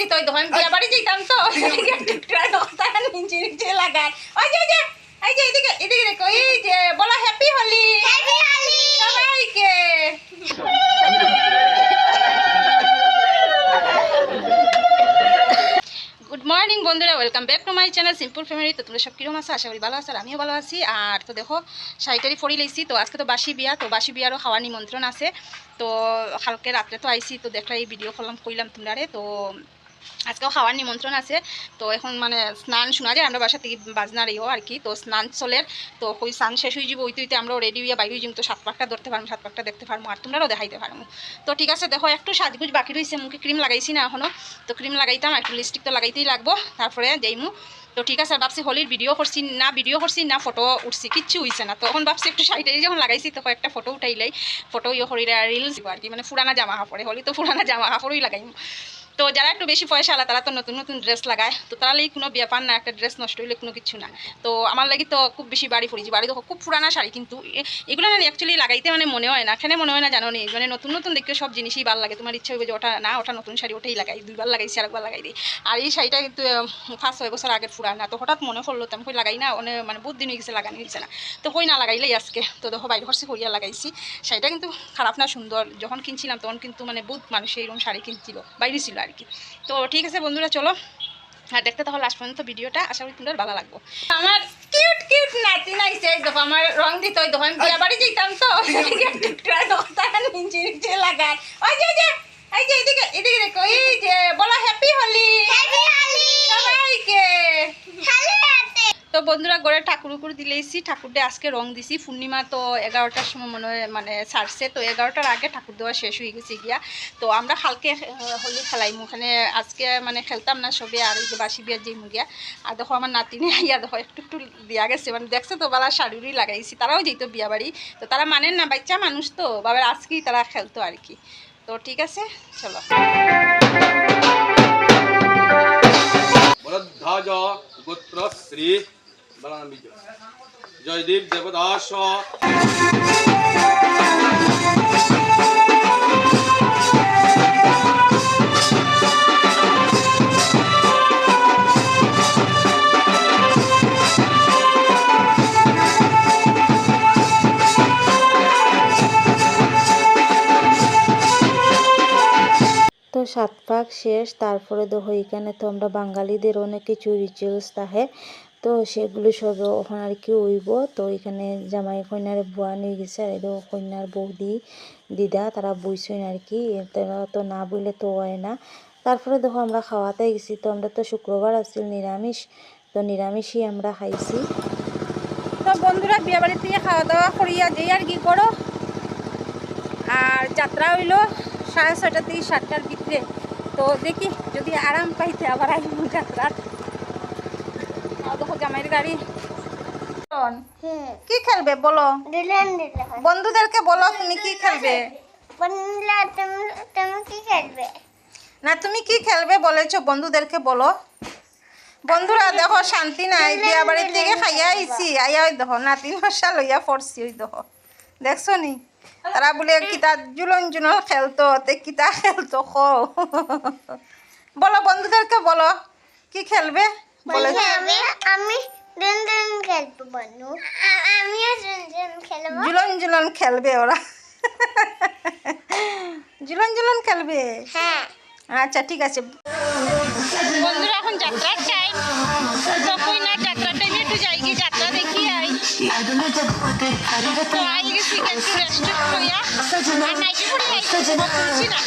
দিত ওই দোকান বিয়া বাড়ি যেতাম তো। টুকরা নিচে নিচে লাগায়। ওই যে যে এই যে এদিকে এদিকে দেখো এই যে বলো হ্যাপি হোলি সবাইকে। গুড মর্নিং বন্ধুরা welcome back to my channel simple family তো তোমরা সব কীরকম আছো? আশা করি ভালো আছো আর আমিও ভালো আছি। আর তো দেখো শাড়িটারি ফরি লাইছি। তো আজকে তো বাসি বিয়া তো বাসি বিয়ারও খাওয়ার নিমন্ত্রণ আছে। তো কালকে রাত্রে তো আইসি তো দেখলা এই ভিডিও করলাম কইলাম তোমরা তো আজকেও খাওয়ার নিমন্ত্রণ আছে। তো এখন মানে স্নান শোনা যায়, আমরা বাসা থেকে বাজনার ইও আর কি। তো স্নান চলের, তো ওই স্নান শেষ হয়ে যাব ওই তুইতে আমরা রেডি হইয়া বাইরে যাব। তো সাত পাকটা ধরতে পারব, সাত পাকটা দেখতে পারব, আর তোমরাও দেখাইতে পারব তো ঠিক আছে, দেখো একটু সাজগুজ বাকি রয়েছে মুখে ক্রিম লাগাইছি না এখনও তো ক্রিম লাগাইতাম, একটু লিপস্টিক তো লাগাইতেই লাগবো, তারপরে যাইমু। তো ঠিক আছে, ভাবছি হোলির ভিডিও করছি না ভিডিও করছি না ফটো উঠছি, কিচ্ছু হইছে না। তখন ভাবছি একটু শাড়িটাই যখন লাগাইছি তখন একটা ফটো উঠাইলাই ফটো ইয়ে করিলে রিলস আর কি মানে পুরানা জামা কাপড়ে, হোলি তো পুরানা জামা কাপড়ই লাগাইম। তো যারা একটু বেশি পয়সা আলা, তারা তো নতুন নতুন ড্রেস লাগায়। তো তারা লাগি কোনো ব্যাপার না, একটা ড্রেস নষ্ট হইলে কোনো কিছু না। তো আমার লাগি তো খুব বেশি বাড়ি পড়েছি বাড়ি দেখো, খুব পুরানা শাড়ি, কিন্তু এগুলো না অ্যাকচুয়ালি লাগাইতে মানে মনে হয় না এখানে মনে হয় না, জানো নি? মানে নতুন নতুন দেখে সব জিনিসই ভালো লাগে। তোমার ইচ্ছা হবে যে ওটা না, ওটা নতুন শাড়ি ওটাই লাগাই, দুইবার লাগাইছি, আরেকবার লাগাই দিই। আর এই শাড়িটা কিন্তু ফার্স্ট ছয় বছর আগের পুরানা। তো হঠাৎ মনে পড়ল তো আমি কই লাগাই না অনেক মানে বহুত দিন হয়ে গেছে, লাগানো হয়েছে না। তো কই না লাগাইলেই আজকে। তো দেখো, বাইরে হরসে করিয়া লাগাইছি। শাড়িটা কিন্তু খারাপ না, সুন্দর। যখন কিনছিলাম, তখন কিন্তু মানে বহুত মানুষ এইরকম শাড়ি কিনছিল, বাইরে ছিল আর কি তো ঠিক আছে বন্ধুরা, চলো। আর দেখতে তাহলে লাস্ট পর্যন্ত ভিডিওটা, আশা করি তোমাদের ভালো লাগবো। আমার কিউট কিউট নাতি নাইছে এই দেখো, আমার রং দিত ওই দেখো আমি বিয়া বাড়ি যেতাম তো টুকরা নিচে নিচে লাগায়। ওই যে, এই যে, এদিকে এদিকে দেখো, এই যে, বলো হ্যাপি হোলি হ্যাপি হোলি সবাইকে তো বন্ধুরা ঘরে ঠাকুর উকুর দিলেইছি ঠাকুরটা আজকে রং দিছি। পূর্ণিমা তো এগারোটার সময় মনে মানে ছাড়ছে। তো এগারোটার আগে ঠাকুর দেওয়া শেষ হয়ে গেছে গিয়া। তো আমরা আহ, হোলি খেলাইমু ওখানে আজকে মানে খেলতাম না সবে আর এই যে বাসি বিয়ার যে মুগিয়া আর দেখো আমার নাতিনে ইয়া দেখো একটু একটু দিয়া গেছে। মানে দেখছে তো বালা শাড়ি লাগাইছি। তারাও যেত বিয়া বাড়ি তো তারা মানেন না বাচ্চা মানুষ তো। বাবার আজকেই তারা খেলতো আর কি। তো ঠিক আছে চলো। গোত্র শ্রী জয়দীপ দেবদাস তো সাত পাক শেষ, তারপরে দেখো এখানে তো আমরা বাঙালিদের অনেক কিছু রিচুয়ালস থাকে তো সেগুলো সব ওখানে আর কি উইব। তো এখানে জামাই কন্যার বুয়া নিয়ে গেছে আর এই দেখো কন্যার বৌদি, দিদা তারা বুঝছেন আর কি। তারা তো না বইলে তো হয় না। তারপরে দেখো আমরা খাওয়াতে গেছি। তো আমরা তো শুক্রবার আসছিল নিরামিষ। তো নিরামিষই আমরা খাইছি। তো বন্ধুরা বিয়ে বাড়ি থেকে খাওয়া দাওয়া করিয়া যেই আর কি করো। আর যাত্রা হইল সাড়ে ছয়টা থেকে সাতটার ভিতরে। তো দেখি যদি আরাম পাইতে আবার আইব যাত্রার। জামাইয়ের গাড়ি? কি খেলবে বলো? বন্ধুদেরকে বলো তুমি কি খেলবে? না তুমি কি খেলবে বলেছ বন্ধুদেরকে বলো। বন্ধুরা দেখো শান্তি নাই বিয়া বাড়ির থেকে খাইয়া আইছি। আইয়া ওই দেখো নাতিন মশা লইয়া পড়ছি ওই দেখো। দেখছ নি? তারা বলে কিতা জুলন জুলন খেলতো তে কিতা খেলতো খো বলো বন্ধুদেরকে বলো কি খেলবে? বলে আমি খেলব আমিও খেলব। জুলন জুলন খেলবে ওরা। জুলন জুলন খেলবে? হ্যাঁ। আচ্ছা ঠিক আছে। বন্ধুরা এখন যাত্রার টাইম তো কই না যাত্রার টাইমে একটু যাই গিয়ে যাত্রা দেখি আই তো আই গেছি একটু রেস্ট কইয়া আর নাইটি পরে আইছি বলছি না